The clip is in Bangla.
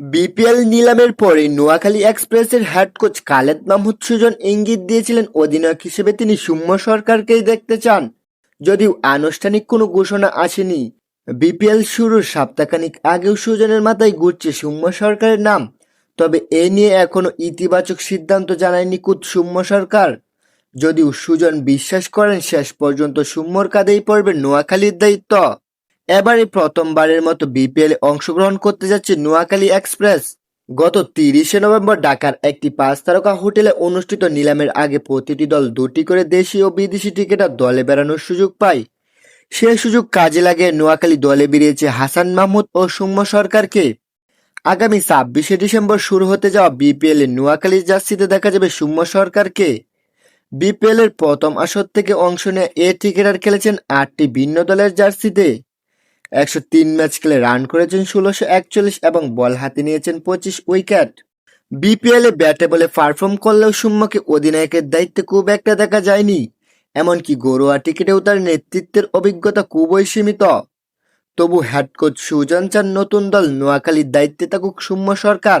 বিপিএল নিলামের পরে নোয়াখালী এক্সপ্রেসের হেড কোচ খালেদ মাহমুদ সুজন ইঙ্গিত দিয়েছিলেন অধিনায়ক হিসেবে তিনি সৌম্য সরকারকেই দেখতে চান। যদিও আনুষ্ঠানিক কোনো ঘোষণা আসেনি। বিপিএল শুরুর সপ্তাহখানিক আগেও সুজনের মাথায় ঘুরছে সৌম্য সরকারের নাম। তবে এ নিয়ে এখনও ইতিবাচক সিদ্ধান্ত জানায়নি কুত সৌম্য সরকার। যদিও সুজন বিশ্বাস করেন শেষ পর্যন্ত সৌম্যর কাঁধেই পড়বে নোয়াখালীর দায়িত্ব। এবারে প্রথমবারের মতো বিপিএল অংশগ্রহণ করতে যাচ্ছে নোয়াখালী এক্সপ্রেস গত তিরিশে নভেম্বর ঢাকার একটি পাঁচ তারকা হোটেলে অনুষ্ঠিত নিলামের আগে প্রতিটি দল দুটি করে দেশি ও বিদেশি টিকিটার দলে বেড়ানোর সুযোগ পায়। সে সুযোগ কাজে লাগে নোয়াখালী দলে বেরিয়েছে হাসান মাহমুদ ও সৌম্য সরকারকে। আগামী ছাব্বিশে ডিসেম্বর শুরু হতে যাওয়া বিপিএল নোয়াখালী জার্সিতে দেখা যাবে সৌম্য সরকারকে। বিপিএল এর প্রথম আসর থেকে অংশ নেয় এ ক্রিকেটার খেলেছেন আটটি ভিন্ন দলের জার্সিতে। একশো তিন ম্যাচ খেলে রান করেছেন ষোলোশো একচল্লিশ এবং বল হাতে নিয়েছেন পঁচিশ উইকেট। বিপিএল ব্যাটে বলে পারফর্ম করলেও সুম্মাকে অধিনায়কের দায়িত্বে খুব একটা দেখা যায়নি। এমনকি ঘরোয়া টিকিটেও তার নেতৃত্বের অভিজ্ঞতা খুবই সীমিত। তবু হেড সুজন চান নতুন দল নোয়াখালীর দায়িত্বে থাকুক সুম্য সরকার।